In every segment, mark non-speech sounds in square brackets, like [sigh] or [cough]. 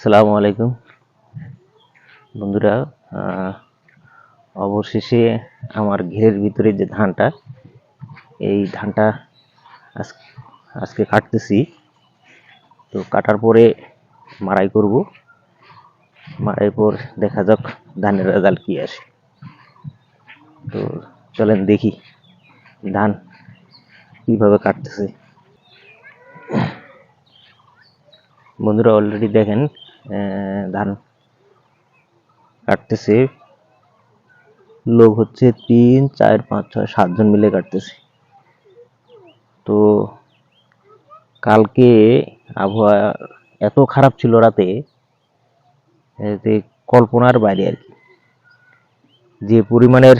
আসসালামু আলাইকুম। বন্ধুরা অবশেষে আমার ঘেরের ভিতরে যে ধানটা, এই ধানটা আজ- আজকে কাটতেছি। তো কাটার পরে মাড়াই করব। মাড়াই পর দেখা যাক ধানের রেজাল্ট কি আসে। তো চলেন দেখি ধান কীভাবে কাটতেছে। বন্ধুরা অলরেডি দেখেন ধান কাটতেছে। লোক হচ্ছে তিন, চার, পাঁচ, ছয়, সাতজন মিলে কাটতেছে। তো কালকে আবহাওয়া এত খারাপ ছিল রাতে এতে কল্পনার বাইরে আর কি। যে পরিমাণের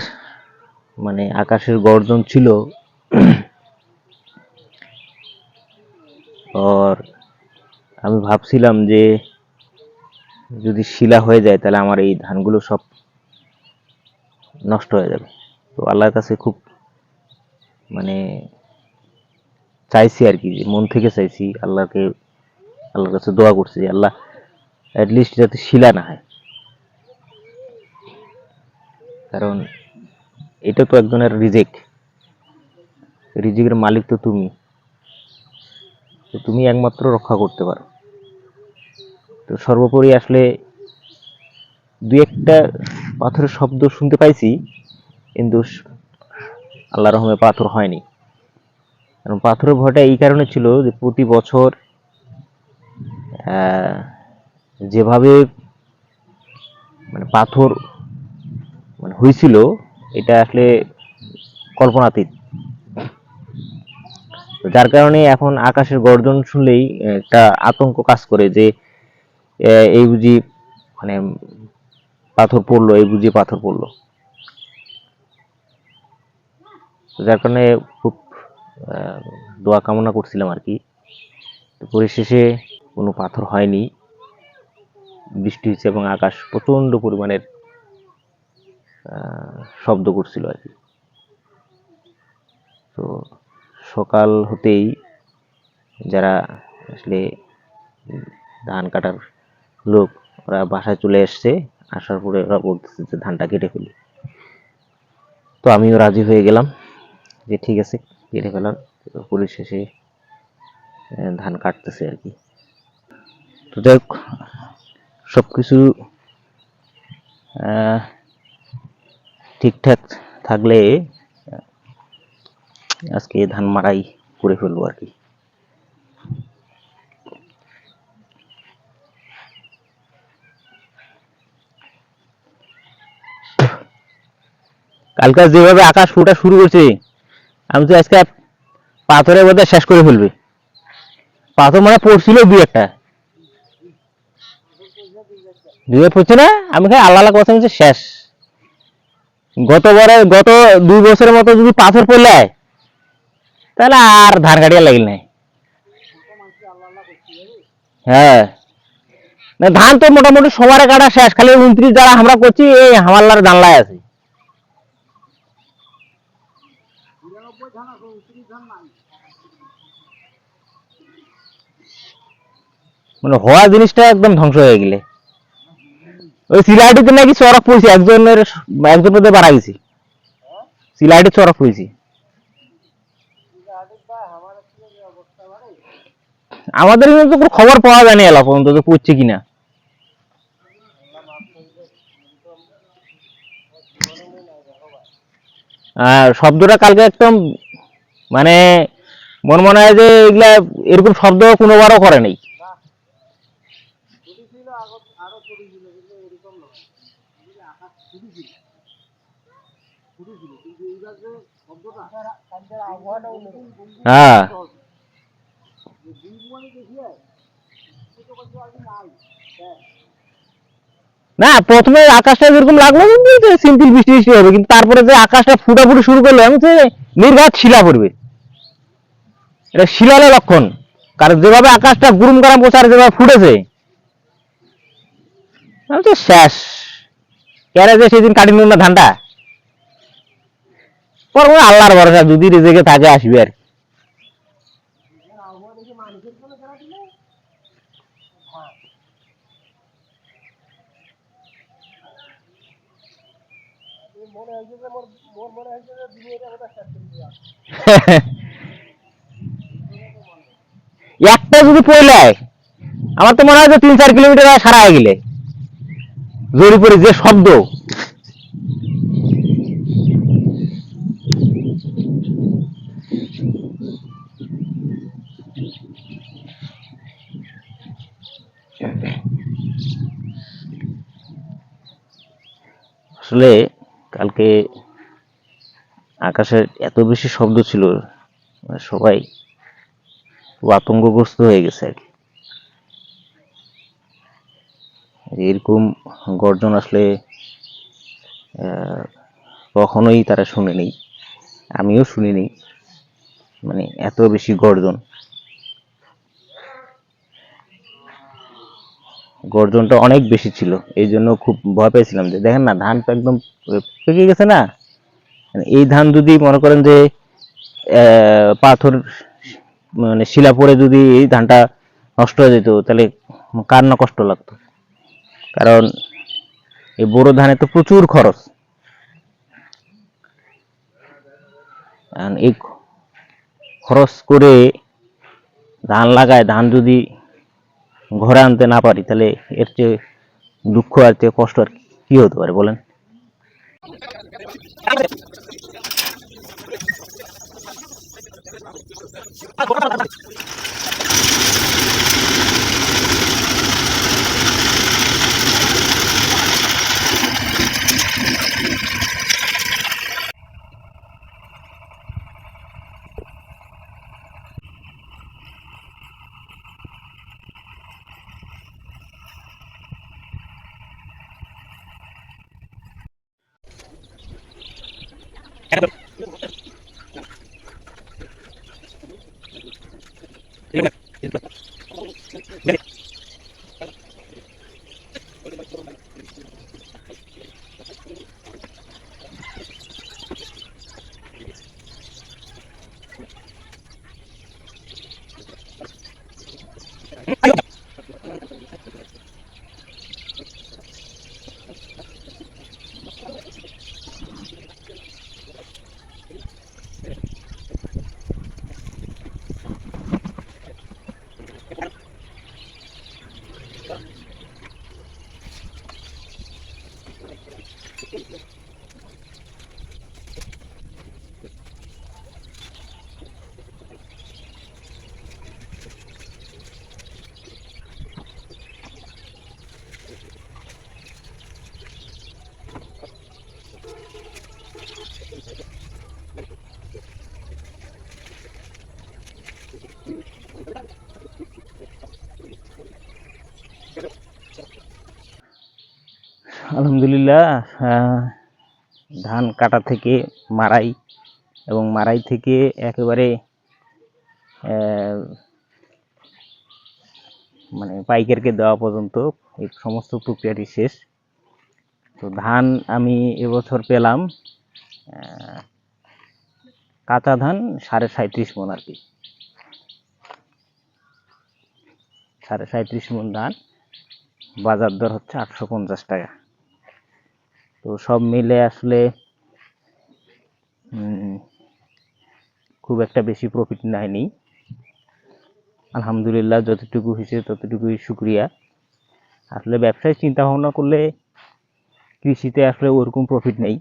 মানে আকাশের গর্জন ছিল, [clears throat] আর আমি ভাবছিলাম যে যদি শিলা হয়ে যায়, তাহলে আমার এই ধানগুলো সব নষ্ট হয়ে যাবে। তো আল্লাহর কাছে খুব মানে চাইছি আর কি মন থেকে চাইছি আল্লাহকে, আল্লাহর কাছে দোয়া করছি যে আল্লাহ অ্যাটলিস্ট যাতে শিলা না হয়। কারণ এটা তো একজনের রিজেক রিজিকের মালিক তো তুমি। তুমি একমাত্র রক্ষা করতে পারো। তো সর্বোপরি আসলে দুই একটা পাথরের শব্দ শুনতে পাইছি, কিন্তু আল্লাহ রহমে পাথর হয়নি। কারণ পাথরের ভয়টা এই কারণে ছিল যে প্রতি বছর যেভাবে মানে পাথর মানে হয়েছিল এটা আসলে কল্পনাতীত। যার কারণে এখন আকাশের গর্জন শুনলেই একটা আতঙ্ক কাজ করে যে এই বুঝি মানে পাথর পড়ল, এই বুঝি পাথর পড়ল। যার কারণে খুব দোয়া কামনা করছিলাম আর কি। পরিশেষে কোনো পাথর হয়নি। বৃষ্টি হয়েছে এবং আকাশ প্রচণ্ড পরিমাণের শব্দ করছিল আর কি। তো সকাল হতেই যারা আসলে ধান কাটার লোক ওরা বাসায় চলে এসছে আসার পরে ওরা বলতেছে যে ধানটা কেটে ফেলি। তো আমিও রাজি হয়ে গেলাম যে ঠিক আছে কেটে ফেলার পুলিশ আহ, ধান কাটতেছে আর কি। তো যাই হোক সব কিছু ঠিকঠাক থাকলে আজকে ধান মারাই করে ফেলব আর কি। কালকে যেভাবে আকাশ ফুটা শুরু করছে, আমি তো আজকে পাথরের বোধহয় শেষ করে ফেলবে। পাথর মানে পড়ছিল দুই একটা। দুই পড়ছে না? আমি খাই আল্লাহ আল্লাহ কথা বলছি, শেষ। গতবারে গত দুই বছরের মতো যদি পাথর পড়লে, তাহলে আর ধান কাটিয়া লাগিল নাই। হ্যাঁ। না, ধান তো মোটামুটি সবার কাটা শেষ, খালি উনত্রিশ যারা আমরা করছি, এই হামাল্লার জানলায় আছে। মানে হওয়া জিনিসটা একদম ধ্বংস হয়ে গেলে। ওই সিলাইটিতে নাকি চড়ক পড়ছে, একজনের, একজন মধ্যে মারা গেছে। সিলাইটি চড়ক পড়ছে। আমাদের এখানে তো কোনো খবর পাওয়া যায়নি এলা পর্যন্ত যে পড়ছে কিনা। আর শব্দটা কালকে একদম মানে মনে মনে হয় যে এগুলা এরকম শব্দ কোনোবারও করে নাই। না, প্রথমে আকাশটা যেরকম লাগল সিম্পল বৃষ্টি বৃষ্টি হবে, কিন্তু তারপরে যে আকাশটা ফুটাফুটি শুরু করল, আমি যে নির্ঘাত শিলা পড়বে। এটা শিলালে লক্ষণ। কারণ যেভাবে আকাশটা গুরুম গরম প্রচার যেভাবে ফুটেছে শেষ। কেন যে সেদিন কাটি না ধানটা? পরবো আল্লাহর ভরসা, যদি রেজেকে থাকে আসবে আর [laughs] একটা যদি পড়লে আমার তো মনে হয় যে তিন চার কিলোমিটার সারা গেলে। জোরে পড়ে যে শব্দ আসলে কালকে আকাশের এত বেশি শব্দ ছিল মানে সবাই আতঙ্কগ্রস্ত হয়ে গেছে আর কি। এরকম গর্জন আসলে কখনোই তারা শুনেনি, আমিও শুনিনি মানে এত বেশি গর্জন। গর্জনটা অনেক বেশি ছিল। এই জন্য খুব ভয় পেয়েছিলাম যে, দেখেন না, ধান তো একদম পেকে গেছে না? মানে এই ধান যদি মনে করেন যে পাথর মানে শিলা পড়ে যদি এই ধানটা নষ্ট হয়ে যেত, তাহলে কার না কষ্ট লাগতো? কারণ এই বোরো ধানে তো প্রচুর খরচ। এই খরচ করে ধান লাগায়, ধান যদি ঘরে আনতে না পারি, তাহলে এর চেয়ে দুঃখ আর চেয়ে কষ্ট আর কি হতে পারে বলেন? Y el plato. আহ, ধান কাটা থেকে মারাই এবং মারাই থেকে একেবারে মানে পাইকারকে দেওয়া পর্যন্ত এই সমস্ত প্রক্রিয়াটি শেষ। তো ধান আমি এবছর পেলাম কাঁচা ধান সাড়ে সাঁত্রিশ মন আর কি। সাড়ে সাঁত্রিশ মন ধান বাজার দর হচ্ছে আটশো পঞ্চাশ টাকা। তো সব মিলে আসলে খুব একটা বেশি প্রফিট নেয়নি। আলহামদুলিল্লাহ যতটুকু হয়েছে ততটুকুই শুক্রিয়া। আসলে ব্যবসায় চিন্তা ভাবনা করলে কৃষিতে আসলে ওরকম প্রফিট নেই।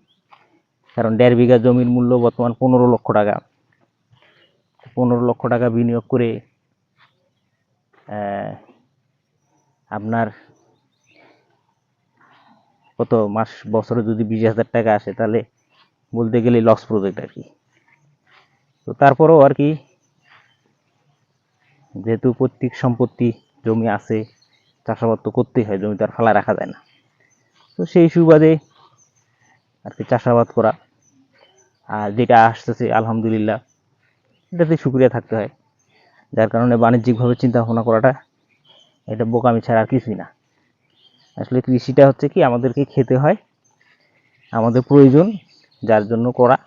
কারণ দেড় বিঘা জমির মূল্য বর্তমান পনেরো লক্ষ টাকা। পনেরো লক্ষ টাকা বিনিয়োগ করে আপনার কত মাস, বছরে যদি বিশ হাজার টাকা আসে, তাহলে বলতে গেলে লস প্রজেক্ট আর কি। তো তারপরেও আর কি, যেহেতু পৈতৃক সম্পত্তি জমি আছে, চাষাবাদ তো করতেই হয়, জমি তো আর ফালা রাখা যায় না। তো সেই সুবাদে আর কি চাষাবাদ করা, আর যেটা আসতেছে, আলহামদুলিল্লাহ, এটাতে শুক্রিয়া থাকতে হয়। যার কারণে বাণিজ্যিকভাবে চিন্তা ভাবনা করাটা, এটা বোকামি ছাড়া আর কিছুই না। আসলে কৃষিটা হচ্ছে কি আমাদেরকে খেতে হয়, আমাদের প্রয়োজন, যার জন্য করা।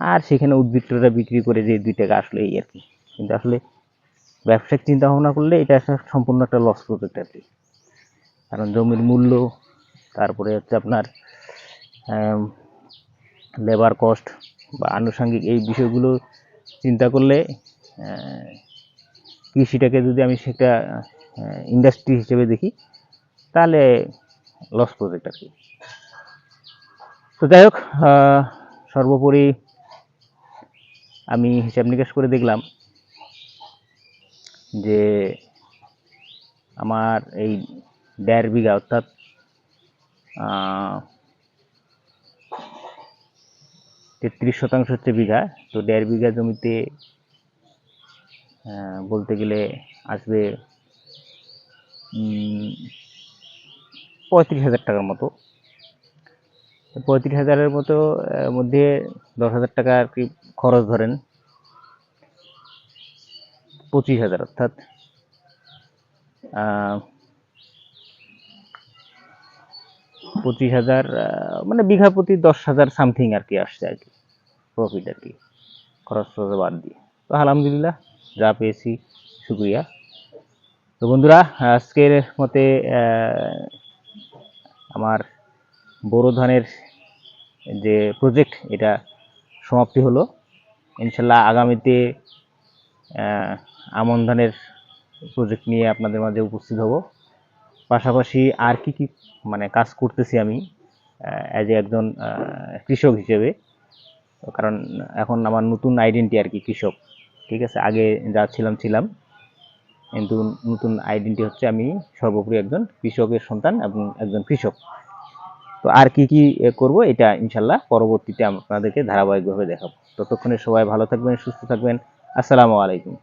আর সেখানে উদ্ভিদটা বিক্রি করে যে দুই টাকা আসলে এই আর কি। কিন্তু আসলে ব্যবসায়িক চিন্তা ভাবনা করলে এটা সম্পূর্ণ একটা লস প্রজেক্ট আর কি। কারণ জমির মূল্য, তারপরে হচ্ছে আপনার লেবার কস্ট বা আনুষঙ্গিক এই বিষয়গুলো চিন্তা করলে কৃষিটাকে যদি আমি সেটা ইন্ডাস্ট্রি হিসেবে দেখি তাহলে লস প্রজেক্ট আর কি। তো যাই হোক সর্বোপরি আমি হিসাব নিকাশ করে দেখলাম যে আমার এই দেড় বিঘা অর্থাৎ তেত্রিশ শতাংশ হচ্ছে বিঘা। তো দেড় বিঘা জমিতে বলতে গেলে আসবে পঁয়ত্রিশ হাজার টাকার মতো। পঁয়ত্রিশ হাজারের মতো মধ্যে দশ হাজার টাকা আর কি খরচ ধরেন। পঁচিশ হাজার অর্থাৎ পঁচিশ হাজার মানে বিঘা প্রতি দশ হাজার সামথিং আর কি আসছে আর কি। প্রফিট আর কি। খরচ টরচ বাদ দিয়ে। তো আলহামদুলিল্লাহ, যা পেয়েছি, শুক্রিয়া। তো বন্ধুরা, আজকের মতে আমার বোরো ধানের যে প্রজেক্ট এটা সমাপ্তি হলো। ইনশাল্লাহ আগামীতে আমন ধানের প্রজেক্ট নিয়ে আপনাদের মাঝে উপস্থিত হব। পাশাপাশি আর কি কি মানে কাজ করতেছি আমি অ্যাজ এ একজন কৃষক হিসেবে। কারণ এখন আমার নতুন আইডেন্টি আর কি কৃষক। ঠিক আছে? আগে যা ছিলাম ছিলাম। কিন্তু নতুন আইডেন্টি হচ্ছে আমি সর্বোপরি একজন কৃষকের সন্তান এবং একজন কৃষক। তো আর কি কি করব এটা ইনশাল্লাহ পরবর্তীতে আপনাদেরকে ধারাবাহিকভাবে দেখাবো। ততক্ষণে সবাই ভালো থাকবেন, সুস্থ থাকবেন। আসসালামু আলাইকুম।